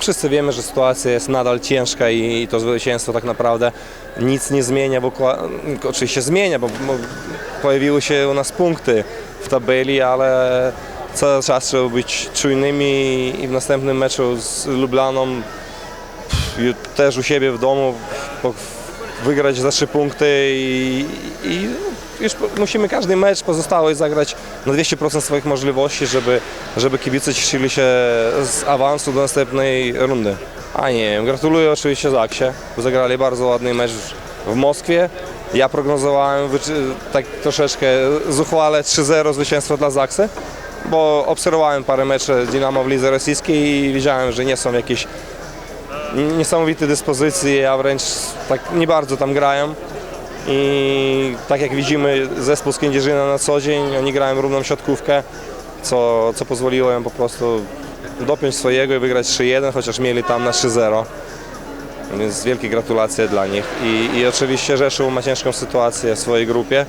Wszyscy wiemy, że sytuacja jest nadal ciężka i, to zwycięstwo tak naprawdę nic nie zmienia. Bo, oczywiście zmienia, bo, pojawiły się u nas punkty w tabeli, ale cały czas trzeba być czujnymi i w następnym meczu z Lublaną też u siebie w domu wygrać za trzy punkty i, i już musimy każdy mecz pozostały zagrać na 200% swoich możliwości, żeby, żeby kibice cieszyli się z awansu do następnej rundy. A nie wiem, gratuluję oczywiście Zaksie, bo zagrali bardzo ładny mecz w Moskwie. Ja prognozowałem tak troszeczkę zuchwale 3-0 zwycięstwo dla Zaksy, bo obserwowałem parę meczy Dynamo w lidze rosyjskiej i widziałem, że nie są jakieś niesamowite dyspozycje, a wręcz tak nie bardzo tam grają. I tak jak widzimy zespół z Kędzierzyna na co dzień, oni grają równą siatkówkę, co, co pozwoliło im po prostu dopiąć swojego i wygrać 3-1, chociaż mieli tam na 3-0. Więc wielkie gratulacje dla nich. I, I oczywiście Rzeszów ma ciężką sytuację w swojej grupie.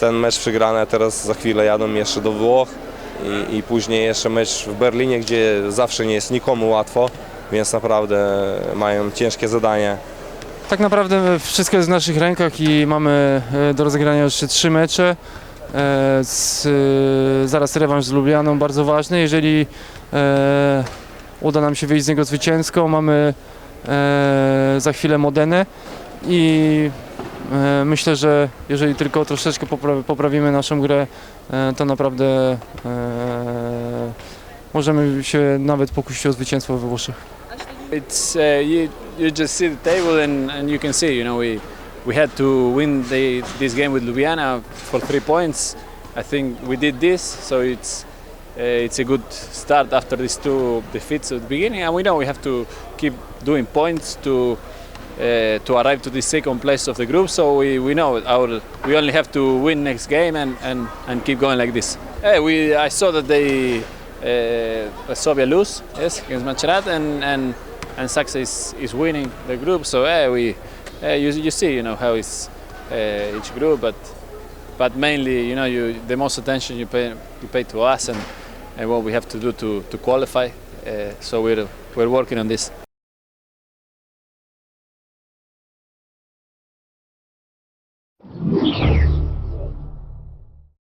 Ten mecz przegrany, teraz za chwilę jadą jeszcze do Włoch i, i później jeszcze mecz w Berlinie, gdzie zawsze nie jest nikomu łatwo, więc naprawdę mają ciężkie zadanie. Tak naprawdę wszystko jest w naszych rękach i mamy e, do rozegrania jeszcze trzy mecze. E, Z, e, zaraz rewanż z Lublianą, bardzo ważny. Jeżeli e, uda nam się wyjść z niego zwycięsko, mamy e, za chwilę Modenę i e, myślę, że jeżeli tylko troszeczkę popra- poprawimy naszą grę, e, to naprawdę e, możemy się nawet pokusić o zwycięstwo we Włoszech. It's uh, you, you just see the table and, and you can see you know we we had to win the, this game with Ljubljana for three points. I think we did this, so it's uh, it's a good start after these two defeats at the beginning, and we know we have to keep doing points to. Uh, to arrive to the second place of the group, so we, we know our we only have to win next game and, and, and keep going like this. Yeah, we I saw that they uh, Sovia lose yes against Macerat and and and success is, is winning the group. So yeah, we yeah, you, you see you know how is uh, eh, each group, but but mainly you know you the most attention you pay you pay to us and, and what we have to do to to qualify. Uh, so we're we're working on this.